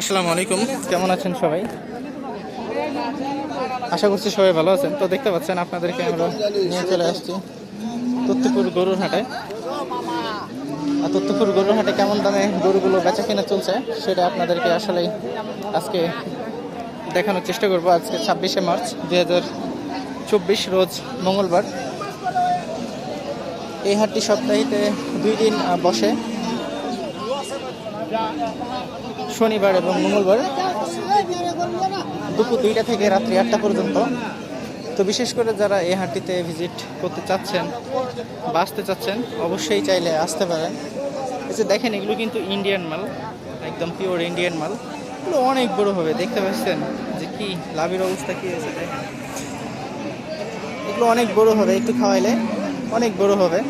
আসসালামু আলাইকুম। কেমন আছেন সবাই? আশা করছি সবাই ভালো আছেন। তো দেখতে পাচ্ছেন আপনাদেরকে আমরা নিয়ে চলে আসছি তত্ত্বপুর গরুর হাটে। আর তত্ত্বপুর গরুর হাটে কেমন দামে গরুগুলো বেচা কেনা চলছে, সেটা আপনাদেরকে আসলেই আজকে দেখানোর চেষ্টা করব। আজকে ছাব্বিশে মার্চ দুই হাজার চব্বিশ রোজ মঙ্গলবার। এই হাটটি সপ্তাহিতে দুই দিন বসে। শনিবার এবং মঙ্গলবার দুপুর দুইটা থেকে রাত্রি আটটা পর্যন্ত। তো বিশেষ করে যারা এই হাটটিতে ভিজিট করতে চাচ্ছেন বা আসতে চাচ্ছেন, অবশ্যই চাইলে আসতে পারেন। যে দেখেন, এগুলো কিন্তু ইন্ডিয়ান মাল, একদম পিওর ইন্ডিয়ান মাল। এগুলো অনেক বড় হবে, দেখতে পাচ্ছেন যে কি লাভের অবস্থা কী হয়েছে দেখেন। এগুলো অনেক বড় হবে, একটু খাওয়াইলে অনেক বড় হবে।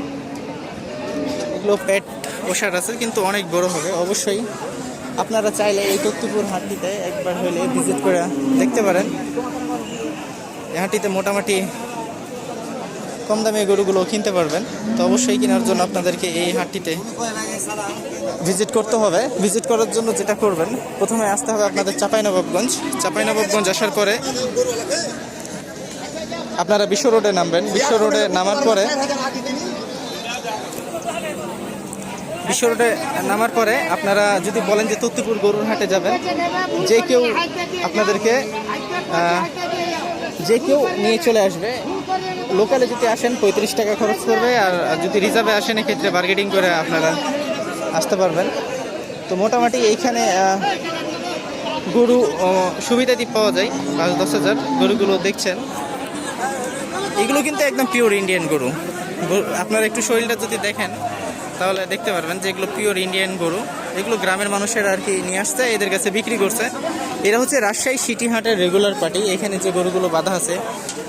এগুলো পেট ওষার আছে, কিন্তু অনেক বড় হবে, অবশ্যই। আপনারা চাইলে এই তত্ত্বপুর হাটটিতে একবার হলে ভিজিট করে দেখতে পারেন। এই হাটটিতে মোটামুটি কম দামে গরুগুলো কিনতে পারবেন। তো অবশ্যই কেনার জন্য আপনাদেরকে এই হাটটিতে ভিজিট করতে হবে। ভিজিট করার জন্য যেটা করবেন, প্রথমে আসতে হবে আপনাদের চাঁপাইনবাবগঞ্জ। চাঁপাইনবাবগঞ্জ আসার পরে আপনারা বিশ্ব রোডে নামবেন। বিশ্ব রোডে নামার পরে বিশ্ব রোডে নামার পরে আপনারা যদি বলেন যে তত্ত্বপুর গরুর হাটে যাবেন যে কেউ আপনাদেরকে যে কেউ নিয়ে চলে আসবে লোকালে যদি আসেন পঁয়ত্রিশ টাকা খরচ করবে আর যদি রিজার্ভে আসেন এক্ষেত্রে বার্গেটিং করে আপনারা আসতে পারবেন। তো মোটামুটি এইখানে গরু আহ, সুবিধাদি পাওয়া যায় পাঁচ দশ হাজার গরুগুলো দেখছেন। এগুলো কিন্তু একদম পিওর ইন্ডিয়ান গরু- আপনারা একটু শরীরটা যদি দেখেন তাহলে দেখতে পারবেন যে এগুলো পিওর ইন্ডিয়ান গরু। এগুলো গ্রামের মানুষের আর কি নিয়ে আসছে, এদের কাছে বিক্রি করছে। এরা হচ্ছে রাজশাহী সিটি হাটের রেগুলার পার্টি এখানে যে গরুগুলো বাঁধা আছে,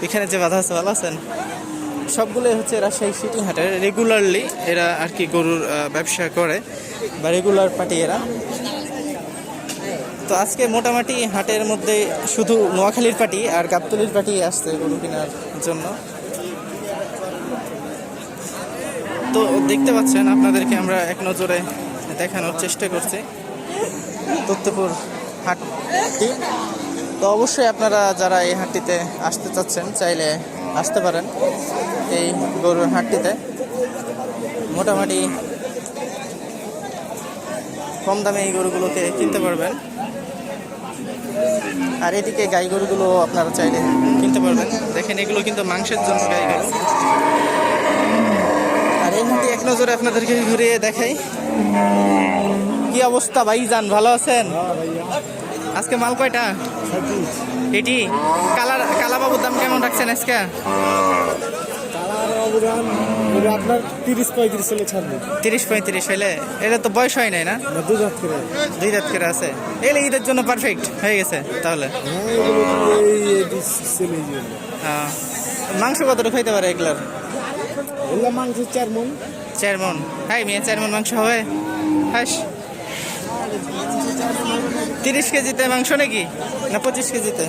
এখানে যে বাঁধা আছে, ভালো আছেন? সবগুলোই হচ্ছে রাজশাহী সিটি হাটের রেগুলারলি এরা আর কি গরুর ব্যবসা করে বা রেগুলার পার্টি এরা। তো আজকে মোটামুটি হাটের মধ্যে শুধু নোয়াখালীর পার্টি আর গাবতলির পার্টি আসছে গরু কেনার জন্য। তো দেখতে পাচ্ছেন, আপনাদেরকে আমরা এক নজরে দেখানোর চেষ্টা করছি। তত্ত্বপুর হাটটি। তো অবশ্যই আপনারা যারা এই হাটটিতে আসতে চাচ্ছেন, চাইলে আসতে পারেন এই গরুর হাটটিতে। মোটামুটি কম দামে এই গরুগুলোকে কিনতে পারবেন। আর এদিকে গাই গরুগুলো আপনারা চাইলে কিনতে পারবেন। দেখেন, এগুলো কিন্তু মাংসের জন্য গাই গরু। এক নজরে আপনাদেরকে ঘুরিয়ে দেখাই। কি অবস্থা ভাই যান ভালো আছেন? আজকে মাল কয়টা? এটি? কালার কালাবাবুর দাম কেমন রাখছেন আজকে? আপনার তিরিশ পঁয়ত্রিশ হলে ছাড়বে তিরিশ পঁয়ত্রিশ এটা তো বয়স হয় নাই না? করে দুই রাত করে আছে। এলে ঈদের জন্য পারফেক্ট হয়ে গেছে তাহলে। হ্যাঁ আহ, মাংস কতটুকু খাইতে পারে এগুলার? এগুলো মাংস চার মন হাই মেয়ে চার মন মাংস হবে? হাস। তিরিশ কেজিতে মাংস নাকি? না, পঁচিশ কেজিতে?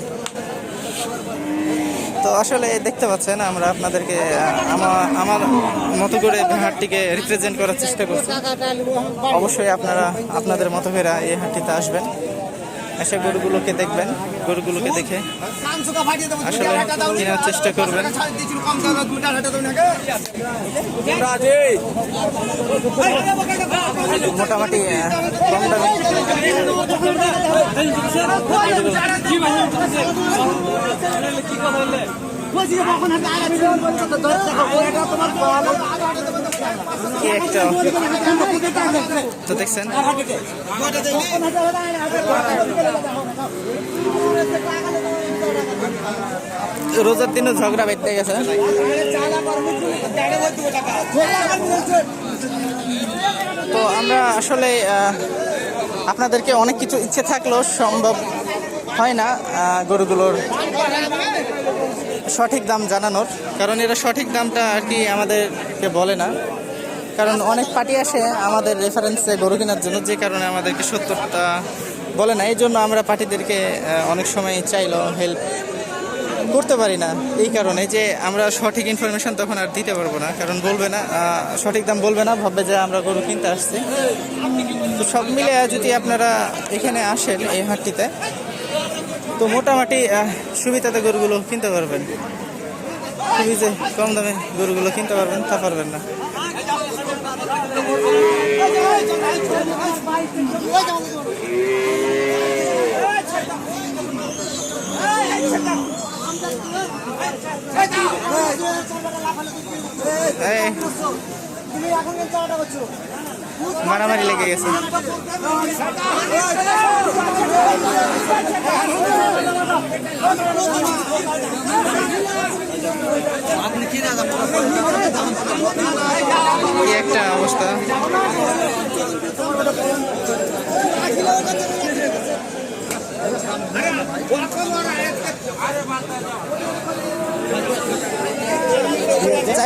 তো আসলে দেখতে পাচ্ছেন, আমরা আপনাদেরকে আমার মতো করে হাটটিকে রিপ্রেজেন্ট করার চেষ্টা করছি। অবশ্যই আপনারা, আপনাদের মতো করে এই হাটটিতে আসবেন। এসে গরুগুলোকে দেখবেন গরুগুলোকে দেখে আসলে কেনার চেষ্টা করবেন মোটামুটি কম দামে তো দেখছেন? রোজার দিনও ঝগড়া বেঁধতে গেছে। তো আমরা আসলে আপনাদেরকে অনেক কিছু ইচ্ছে থাকলেও সম্ভব হয় না গরুগুলোর সঠিক দাম জানানোর, কারণ এরা সঠিক দামটা আর কি আমাদেরকে বলে না। কারণ অনেক পার্টি আসে আমাদের রেফারেন্সে গরু কেনার জন্য, যে কারণে আমাদেরকে সত্যটা বলে না। এই জন্য আমরা পার্টিদেরকে অনেক সময় চাইলো হেল্প করতে পারি না। এই কারণে যে আমরা সঠিক ইনফরমেশন তখন আর দিতে পারব না, কারণ বলবে না সঠিক দাম বলবে না, ভাববে যে আমরা গরু কিনতে আসছি। তো সব মিলে যদি আপনারা এখানে আসেন এই হাটটিতে তো মোটামুটি সুবিধাতে গরুগুলো কিনতে পারবেন। খুবই যে কম দামে গরুগুলো কিনতে পারবেন তা পারবেন না। এই, মারামারি লেগে গেছে। কি একটা অবস্থা।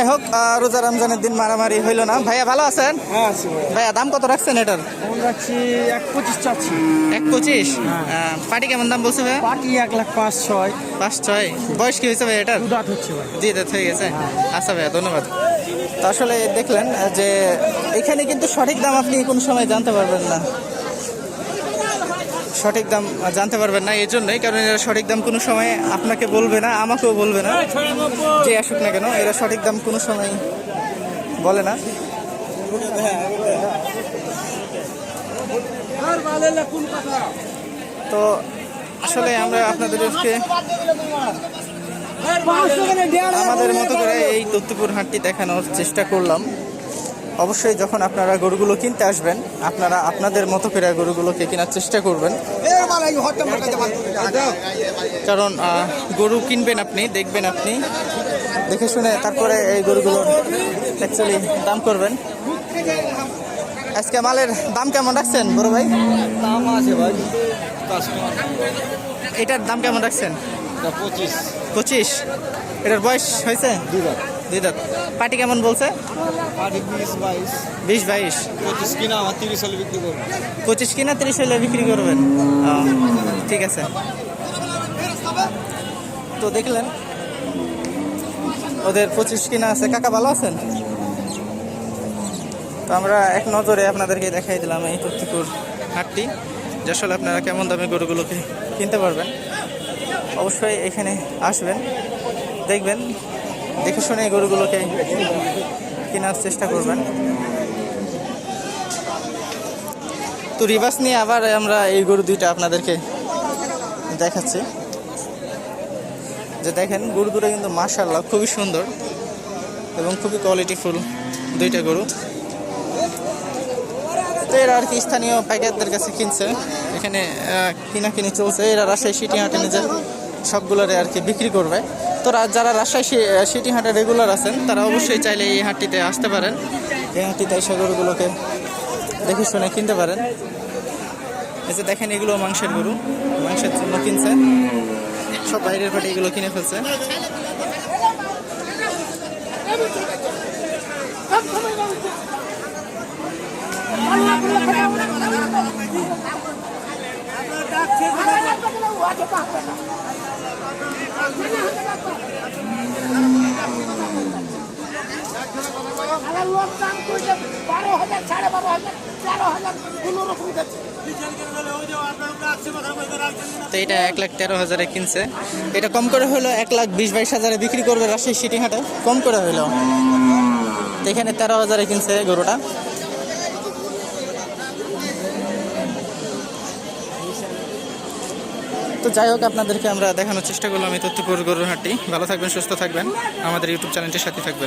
যাই হোক রোজা রমজানের দিন মারামারি হইল না। ভাইয়া ভালো আছেন? হ্যাঁ ভাইয়া। দাম কত রাখছেন এটার? রাখছি এক পঁচিশ চাচ্ছি। এক পঁচিশ? হ্যাঁ। পাটি কেমন দাম বলছে ভাইয়া? পাটি এক লাখ পাঁচ ছয়। পাঁচ ছয়। বয়স কি হয়েছে ভাই এটার? দুধাত হচ্ছে ভাই জি দাঁত হয়ে গেছে? আচ্ছা ভাইয়া ধন্যবাদ। তো আসলে দেখলেন যে এখানে কিন্তু সঠিক দাম আপনি কোনো সময় জানতে পারবেন না। সঠিক দাম জানতে পারবেন না, এই জন্যই, কারণ এরা সঠিক দাম কোনো সময় আপনাকে বলবে না, আমাকেও বলবে না। যে আসুক না কেন, এরা সঠিক দাম কোনো সময় বলে না। তো আসলে আমরা আপনাদেরকে আমাদের মতো করে এই দত্তপুর হাটটি দেখানোর চেষ্টা করলাম। অবশ্যই যখন আপনারা গরুগুলো কিনতে আসবেন আপনারা আপনাদের মতো করে গরুগুলোকে কেনার চেষ্টা করবেন। কারণ গরু কিনবেন আপনি দেখবেন আপনি। দেখে শুনে তারপরে এই গরুগুলোর অ্যাকচুয়ালি দাম করবেন। আজকে মালের দাম কেমন রাখছেন বড় ভাই? দাম আছে ভাই। এটার দাম কেমন রাখছেন? পঁচিশ। পঁচিশ। এটার বয়স হয়েছে? দুধাত দুই দাঁত। পাটি কেমন বলছে? বিশ বাইশ। পঁচিশ কিনা আমার তিরিশ হলে বিক্রি করব। পঁচিশ কিনা তিরিশ হলে বিক্রি করবেন? ঠিক আছে। তো দেখলেন ওদের পঁচিশ কিনা আছে। কাকা ভালো আছেন? তো আমরা এক নজরে আপনাদেরকে দেখাই দিলাম এই তত্তিপুর হাটটি। যে আসলে আপনারা কেমন দামে গরুগুলোকে কিনতে পারবেন? অবশ্যই এখানে আসবেন দেখবেন। দেখে শুনে এই গরুগুলোকে কেনার চেষ্টা করবেন। তো রিভার্স নিয়ে আবার আমরা এই গরু দুইটা আপনাদেরকে দেখাচ্ছি। যে দেখেন গরু দুটো কিন্তু মার্শাল্লাহ খুবই সুন্দর এবং খুবই কোয়ালিটিফুল দুইটা গরু। তো এরা আর কি স্থানীয় পাইকারদের কাছে কিনছে। এখানে কিনা কিনে চলছে। এরা রাজশাহী সিটি হাটে নিজের সবগুলোরে আর কি বিক্রি করবে। তো যারা রাজশাহী সিটি হাটে রেগুলার আছেন, তারা অবশ্যই চাইলে এই হাটটিতে আসতে পারেন। এই হাটটিতে এসে গরুগুলোকে দেখে শুনে কিনতে পারেন। এই যে দেখেন, এগুলো মাংসের গরু। মাংসের জন্য কিনছে। সব বাইরের পাটে এগুলো কিনে ফেলছে আমার লোক দাম করছে বারো হাজার সাড়ে বারো হাজার, তেরো হাজার কোনো রকম যাচ্ছে তো এটা এক লাখ তেরো হাজারে কিনছে। এটা কম করে হলো এক লাখ বিশ বাইশ হাজারে বিক্রি করবে রাজশাহী সিটি হাটে। কম করে হইল তো এখানে তেরো হাজারে কিনছে গরুটা। তো যাই হোক, আপনাদেরকে আমরা দেখানোর চেষ্টা করলাম এই তথ্যপুর গরুর হাটটি। ভালো থাকবেন, সুস্থ থাকবেন। আমাদের ইউটিউব চ্যানেলটির সাথে থাকবেন।